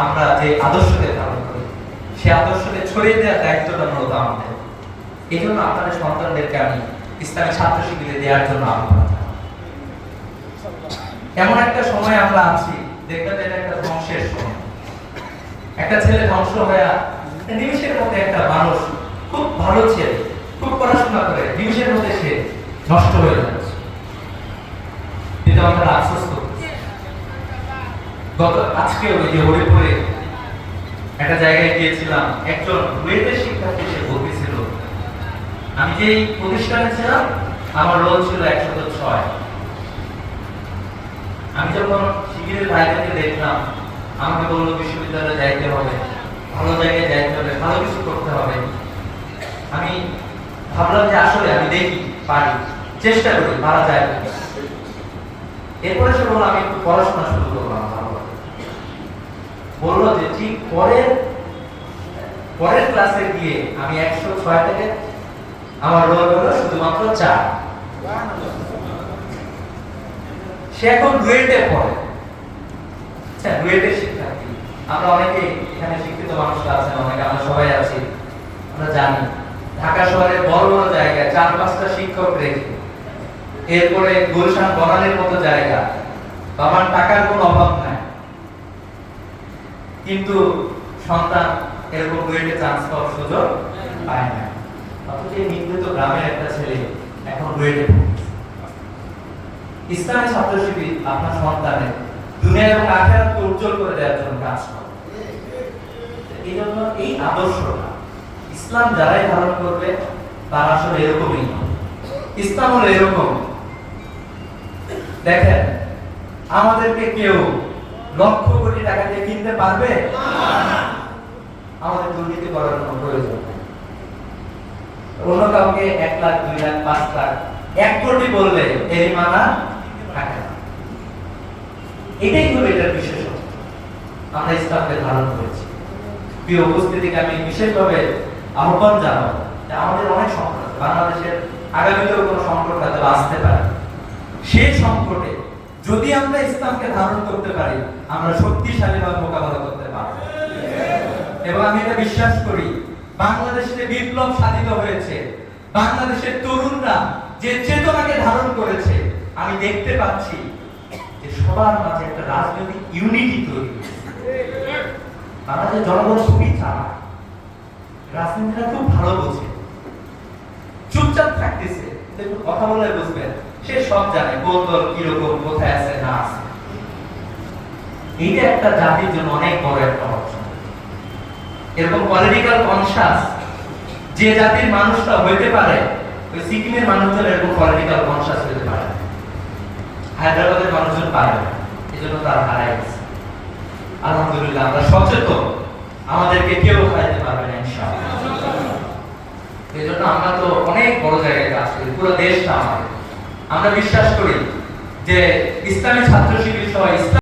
আমরা যে আদর্শকে ধারণ করি, সে আদর্শকে ছড়িয়ে দেওয়ার দায়িত্বটা মূলত আমাদের। এই জন্য আপনাদের সন্তানদেরকে আমি ইসলামী ছাত্র শিবিরে দেওয়ার জন্য আহ্বান এমন একটা সময় আমরা আছি, দেখবেন এটা একটা ধ্বংসের সময়। একটা ছেলে ধ্বংস হয়ে নিমিষের মধ্যে একটা মানুষ, খুব ভালো ছেলে, খুব পড়াশোনা করে, নিমিষের মধ্যে সে নষ্ট হয়ে যাচ্ছে। কিন্তু আমরা আফসোস করতেছি গত আজকে ওই যে হরিপুরে একটা জায়গায় গিয়েছিলাম। একজন বুয়েটের শিক্ষার্থী সে বলতেছিল আমি যেই প্রতিষ্ঠানে ছিলাম, আমার রোল ছিল একশত ছয়। আমি যখন শিবিরের ভাইদেরকে দেখলাম, আমাকে বলল, বিশ্ববিদ্যালয়ে যাইতে হবে, ভালো জায়গায় যাইতে হবে, ভালো কিছু করতে হবে। আমি ভাবলাম যে আসলে আমি দেখি, পারি, চেষ্টা করি, পারা যায় এরপরে সে বলল, আমি পড়াশোনা শুরু করলাম ভালো করে। বলল যে ঠিক পরের পরের ক্লাসে গিয়ে আমি একশো ছয় থেকে আমার রোল হলো শুধুমাত্র চার। সে এখন রুয়েটে পড়ে আচ্ছা রুয়েটের শিক্ষার্থী। আমরা অনেকে এখানে শিক্ষিত মানুষরা আছেন, অনেকে আমরা সবাই আছি, আমরা জানি। ঢাকা শহরে বড় বড় জায়গায় চার পাঁচটা শিক্ষক রেখে, এরপরে গুলশান বনানের মতো জায়গা। বাবার টাকার কোনো অভাব নাই। কিন্তু সন্তান এরকম রুয়েটে চান্স পাওয়ার সুযোগ পায় না। অথচ এই নির্মিত গ্রামের একটা ছেলে এখন পড়ছে। ইসলামী ছাত্র শিবির আপনার সন্তানের দুনিয়া এবং আখেরাতকে উজ্জ্বল করে দেওয়ার জন্য কাজ করে। এই জন্য এই আদর্শটা ইসলাম যারাই ধারণ করবে, তারা আসলে এরকমই ইসলাম হলো এরকম। দেখেন, আমাদেরকে কেউ লক্ষ কোটি টাকা দিয়ে কিনতে পারবে? আমাদের দুর্নীতি করার কোনো প্রয়োজন অন্য কাউকে এক লাখ, দুই লাখ, পাঁচ লাখ, এক কোটি বললে এরই মানা থাকে না। এটাই হলো এটার বিশেষত্ব। আমরা ইসলামকে ধারণ করেছি। প্রিয় উপস্থিতিকে আমি বিশেষভাবে আহ্বান জানাব যে আমাদের অনেক সংকট বাংলাদেশের আগামীতেও কোনো সংকট হয়তো আসতে পারে। সেই সংকটে যদি আমরা ইসলামকে ধারণ করতে পারি, আমরা শক্তিশালীভাবে মোকাবেলা করতে পারব। এবং আমি এটা বিশ্বাস করি, বাংলাদেশে বিপ্লব সাধিত হয়েছে। বাংলাদেশের তরুণরা যে চেতনাকে ধারণ করেছে, আমি দেখতে পাচ্ছি যে সবার মাঝে একটা রাজনৈতিক ইউনিটি তৈরি। বাংলাদেশের জনগণ খুবই চালাক। রাজনীতিটা খুব ভালো বোঝে। চুপচাপ থাকতেছে কথা বলে বুঝবেন। সে সব জানে কোন দল কীরকম, কোথায় আছে, না আছে। এইটা একটা জাতির জন্য অনেক বড় একটা অর্জন। এরকম পলিটিক্যাল কনসাস যে জাতির মানুষটা হইতে পারে, ওই সিকিমের মানুষজন এরকম পলিটিক্যাল কনসাস হইতে পারে হায়দ্রাবাদের মানুষজন পারে এই জন্য তারা হারাই গেছে। আলহামদুলিল্লাহ, আমরা সচেতন। আমাদেরকে কেউ খাইতে পারবে না, ইনশাআল্লাহ। এই জন্য আমরা তো অনেক বড় জায়গায় কাজ করি, পুরো দেশটা আমাদের। আমরা বিশ্বাস করি যে ইসলামী ছাত্র শিবির সহ ইসলাম